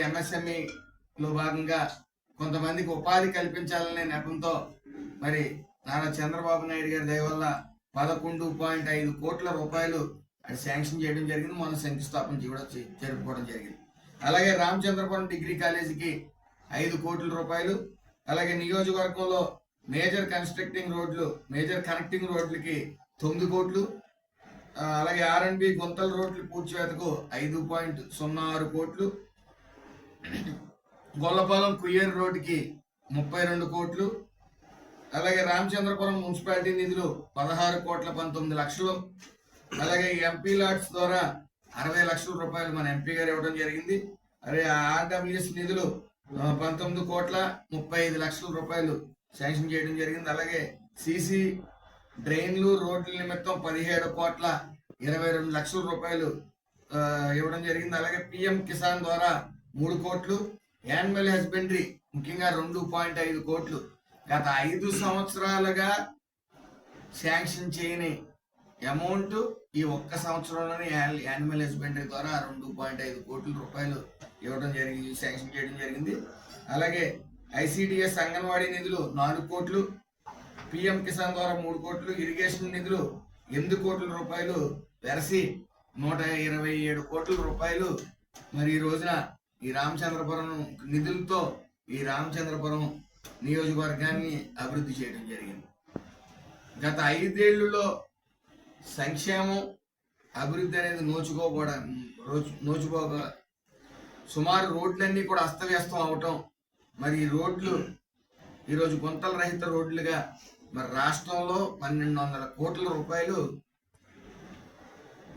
ఎంఎస్ఎంఈలో భాగంగా కొంతమందికి ఉపాధి కల్పించాలనే నెపంతో మరి నారా చంద్రబాబు నాయుడు గారి దయవల్ల పదకొండు పాయింట్ ఐదు కోట్ల రూపాయలు అది శాంక్షన్ చేయడం జరిగింది. మొన్న శంకుస్థాపన కూడా జరుపుకోవడం జరిగింది. అలాగే రామచంద్రపురం డిగ్రీ కాలేజీకి ఐదు కోట్ల రూపాయలు అలాగే నియోజకవర్గంలో మేజర్ కన్స్ట్రక్టింగ్ రోడ్లు మేజర్ కనెక్టింగ్ రోడ్లకి తొమ్మిది కోట్లు ఆ, అలాగే ఆర్ఎండ్బి గుంతల రోడ్లు పూడ్చివేతకు ఐదు పాయింట్ సున్నా ఆరు కోట్లు గొల్లపాలెం కుయ్యేరు రోడ్డుకి ముప్పై రెండు కోట్లు అలాగే రామచంద్రపురం మున్సిపాలిటీ నిధులు పదహారు కోట్ల పంతొమ్మిది లక్షలు అలాగే ఎంపీ లాట్స్ ద్వారా అరవై లక్షల రూపాయలు మన ఎంపీ గారు ఇవ్వడం జరిగింది. అదే ఆర్డబ్ల్యూఎస్ నిధులు పంతొమ్మిది కోట్ల ముప్పై ఐదు లక్షల రూపాయలు శాంక్షన్ చేయడం జరిగింది. అలాగే సీసీ డ్రైన్లు రోడ్ల నిమిత్తం పదిహేడు కోట్ల ఇరవై రెండు లక్షల రూపాయలు ఇవ్వడం జరిగింది. అలాగే పిఎం కిసాన్ ద్వారా మూడు కోట్లు యానిమల్ హస్బెండరీ ముఖ్యంగా రెండు పాయింట్ ఐదు కోట్లు. గత ఐదు సంవత్సరాలుగా శాంక్షన్ చేయని అమౌంట్ ఈ ఒక్క సంవత్సరంలోనే యానిమల్ హస్బెండరీ ద్వారా రెండు పాయింట్ ఐదు కోట్ల రూపాయలు ఇవ్వడం జరిగింది శాంక్షన్ చేయడం జరిగింది. అలాగే ఐసిడిఎస్ అంగన్వాడీ నిధులు నాలుగు కోట్లు పిఎం కిసాన్ ద్వారా మూడు కోట్లు ఇరిగేషన్ నిధులు ఎనిమిది కోట్ల రూపాయలు వెరసి నూట ఇరవై ఏడు కోట్ల రూపాయలు. మరి ఈ రోజున ఈ రామచంద్రపురం నిధులతో ఈ రామచంద్రపురం నియోజకవర్గాన్ని అభివృద్ధి చేయడం జరిగింది. గత ఐదేళ్ళలో సంక్షేమం అభివృద్ధి అనేది నోచుకోకూడదు రోజు నోచుకోక సుమారు రోడ్లన్నీ కూడా అస్తవ్యస్తం అవటం మరి ఈ రోడ్లు ఈరోజు గుంతల రహిత రోడ్లుగా మరి రాష్ట్రంలో పన్నెండు వందల కోట్ల రూపాయలు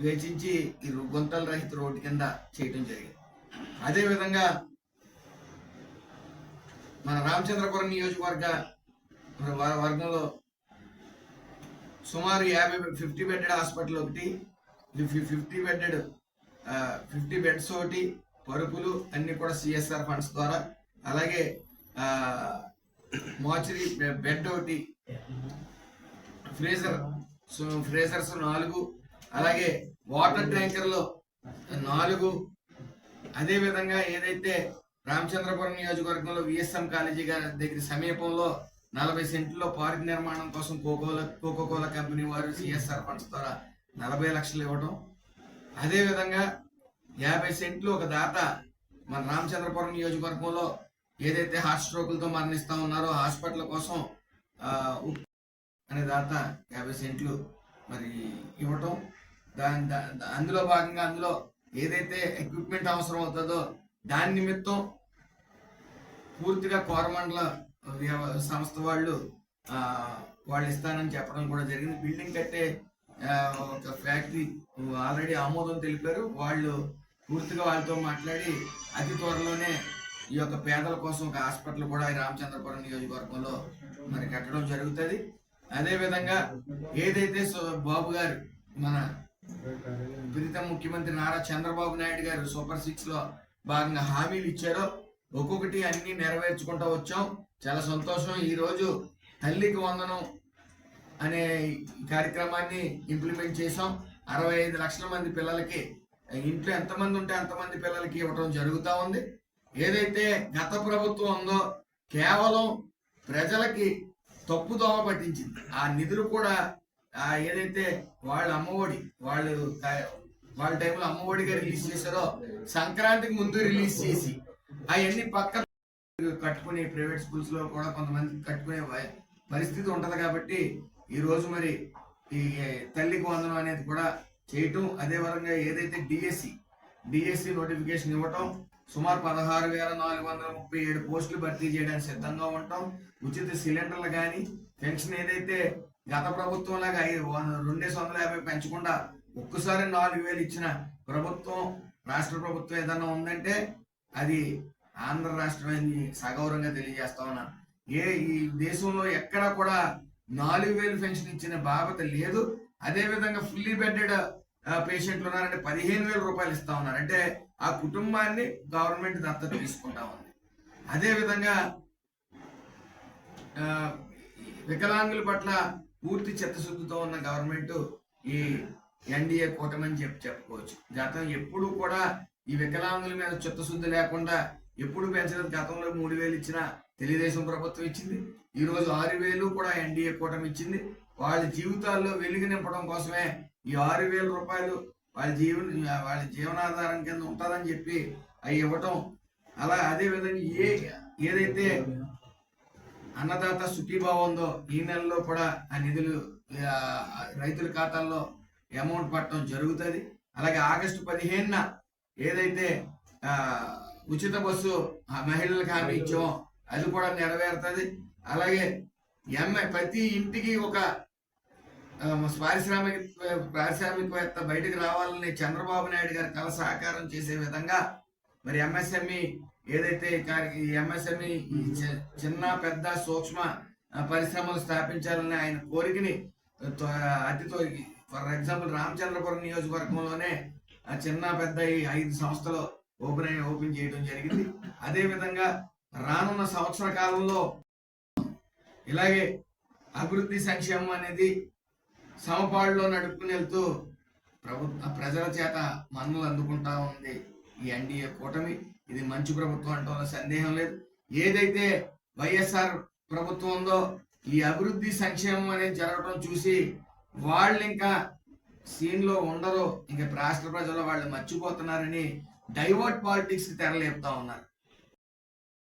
వెచ్చించి ఈ గుంతల రహిత రోడ్డు కింద చేయడం జరిగింది. అదేవిధంగా మన రామచంద్రపురం నియోజకవర్గ వర్గంలో సుమారు యాభై ఫిఫ్టీ బెడ్డెడ్ హాస్పిటల్ ఒకటి ఫిఫ్టీ బెడ్డెడ్ ఫిఫ్టీ బెడ్స్ ఒకటి పరుపులు అన్నీ కూడా సిఎస్ఆర్ ఫండ్స్ ద్వారా. అలాగే మోచరీ బెడ్ ఒకటి ఫ్రీజర్ ఫ్రీజర్స్ నాలుగు అలాగే వాటర్ ట్యాంకర్లో నాలుగు అదే విధంగా ఏదైతే రామచంద్రపురం నియోజకవర్గంలో విఎస్ఎం కాలేజీ గారి దగ్గర సమీపంలో నలభై సెంట్లో పార్క్ నిర్మాణం కోసం కోకోలా కోకోకోలా కంపెనీ వారు సిఎస్ఆర్ ఫండ్స్ ద్వారా నలభై లక్షలు ఇవ్వడం అదే విధంగా యాభై సెంట్లు ఒక దాత మన రామచంద్రపురం నియోజకవర్గంలో ఏదైతే హార్ట్ స్ట్రోకులతో మరణిస్తూ ఉన్నారో హాస్పిటల్ కోసం అనే దాత యాభై సెంట్లు మరి ఇవ్వటం. దాని అందులో భాగంగా అందులో ఏదైతే ఎక్విప్మెంట్ అవసరం అవుతుందో దాని నిమిత్తం పూర్తిగా కోరమండల వ్యవ- సంస్థ వాళ్ళు వాళ్ళు ఇస్తానని చెప్పడం కూడా జరిగింది. బిల్డింగ్ కట్టే ఒక ఫ్యాక్టరీ ఆల్రెడీ ఆమోదం తెలిపారు. వాళ్ళు పూర్తిగా వాళ్ళతో మాట్లాడి అతి త్వరలోనే ఈ యొక్క పేదల కోసం ఒక హాస్పిటల్ కూడా ఈ రామచంద్రపురం నియోజకవర్గంలో మరి కట్టడం జరుగుతుంది. అదే విధంగా ఏదైతే సో- బాబు గారు మన ప్రీతం ముఖ్యమంత్రి నారా చంద్రబాబు నాయుడు గారు సూపర్ సిక్స్లో భాగంగా హామీలు ఇచ్చారో. ఒక్కొక్కటి అన్ని నెరవేర్చుకుంటూ వచ్చాం. చాలా సంతోషం. ఈ రోజు తల్లికి వందనం అనే కార్యక్రమాన్ని ఇంప్లిమెంట్ చేసాం అరవై ఐదు లక్షల మంది పిల్లలకి ఇంట్లో ఎంతమంది ఉంటే అంతమంది పిల్లలకి ఇవ్వటం జరుగుతూ ఉంది. ఏదైతే గత ప్రభుత్వం ఉందో కేవలం ప్రజలకి తప్పుదోవ పట్టించింది. ఆ నిధులు కూడా ఏదైతే వాళ్ళ అమ్మఒడి వాళ్ళు వాళ్ళ టైంలో అమ్మఒడిగా రిలీజ్ చేశారో సంక్రాంతికి ముందు రిలీజ్ చేసి అవన్నీ పక్క కట్టుకునే ప్రైవేట్ స్కూల్స్లో కూడా కొంతమంది కట్టుకునే పరిస్థితి ఉంటది కాబట్టి ఈ రోజు మరి ఈ తల్లికి వందనం అనేది కూడా చేయటం అదే విధంగా ఏదైతే డిఎస్సి డిఎస్సి నోటిఫికేషన్ ఇవ్వటం సుమారు పదహారు వేల నాలుగు వందల ముప్పై ఏడు పోస్టులు భర్తీ చేయడానికి సిద్ధంగా ఉంటాం. ఉచిత సిలిండర్లు కానీ పెన్షన్ ఏదైతే గత ప్రభుత్వం లాగా ఐదు రెండేసి వందల యాభై పెంచకుండా ఒక్కసారి నాలుగు వేలు ఇచ్చిన ప్రభుత్వం రాష్ట్ర ప్రభుత్వం ఏదన్నా ఉందంటే అది ఆంధ్ర రాష్ట్రమని సగౌరవంగా తెలియజేస్తా ఉన్నాను ఏ ఈ దేశంలో ఎక్కడా కూడా నాలుగు వేలు పెన్షన్ ఇచ్చిన బాధ్యత లేదు. అదే విధంగా ఫుల్లీ బెడ్డెడ్ పేషెంట్లు ఉన్నారంటే పదిహేను వేల రూపాయలు ఇస్తా ఉన్నారు. అంటే ఆ కుటుంబాన్ని గవర్నమెంట్ దత్తత తీసుకుంటా ఉంది. అదే విధంగా ఆ, వికలాంగుల పట్ల పూర్తి చిత్తశుద్ధితో ఉన్న గవర్నమెంట్ ఈ ఎన్డీఏ కూటమి అని చెప్పి చెప్పుకోవచ్చు. గతం ఎప్పుడు కూడా ఈ వికలాంగుల మీద చిత్తశుద్ధి లేకుండా ఎప్పుడు పెంచలేదు. గతంలో మూడు వేలు ఇచ్చిన తెలుగుదేశం ప్రభుత్వం ఇచ్చింది. ఈ రోజు ఆరు వేలు కూడా ఎన్డీఏ కూటమి ఇచ్చింది. వాళ్ళ జీవితాల్లో వెలుగు నింపడం కోసమే ఈ ఆరు వేల రూపాయలు వాళ్ళ జీవన వాళ్ళ జీవనాధారం కింద ఉంటుందని చెప్పి అవి ఇవ్వటం. అలా అదే విధంగా ఏ ఏదైతే అన్నదాత సుఖీభావ ఉందో ఈ నెలలో కూడా ఆ నిధులు రైతుల ఖాతాల్లో అమౌంట్ పట్టడం జరుగుతుంది. అలాగే ఆగస్టు పదిహేనున ఏదైతే ఉచిత బస్సు మహిళలకు హామీ ఇచ్చామో అది కూడా నెరవేరుతుంది. అలాగే ఎంఐ ప్రతి ఇంటికి ఒక పారిశ్రామిక పారిశ్రామికవేత్త బయటకు రావాలని చంద్రబాబు నాయుడు గారి కల సహకారం చేసే విధంగా మరి ఎంఎస్ఎంఈ ఏదైతే ఎంఎస్ఎంఈ చిన్న పెద్ద సూక్ష్మ పరిశ్రమలు స్థాపించాలని ఆయన కోరికని త్వ- అతితో ఫర్ ఎగ్జాంపుల్ రామచంద్రపురం నియోజకవర్గంలోనే ఆ చిన్న పెద్ద ఈ ఐదు సంస్థలు ఓపెన్ అయ్యి ఓపెన్ చేయడం జరిగింది. అదే విధంగా రానున్న సంవత్సర కాలంలో ఇలాగే అభివృద్ధి సంక్షేమం అనేది సమపాడులో నడుపుకుని వెళ్తూ ప్రభుత్వ ప్రజల చేత మన్నులు అందుకుంటా ఉంది ఈ ఎన్డీఏ కూటమి. ఇది మంచి ప్రభుత్వం అంటూ సందేహం లేదు. ఏదైతే వైఎస్ఆర్ ప్రభుత్వం ఉందో ఈ అభివృద్ధి సంక్షేమం అనేది జరగడం చూసి వాళ్ళు ఇంకా సీన్లో ఉండరు. ఇంకా రాష్ట్ర ప్రజలు వాళ్ళు మర్చిపోతున్నారని డైవర్ట్ పాలిటిక్స్ తెరలేపుతా ఉన్నారు.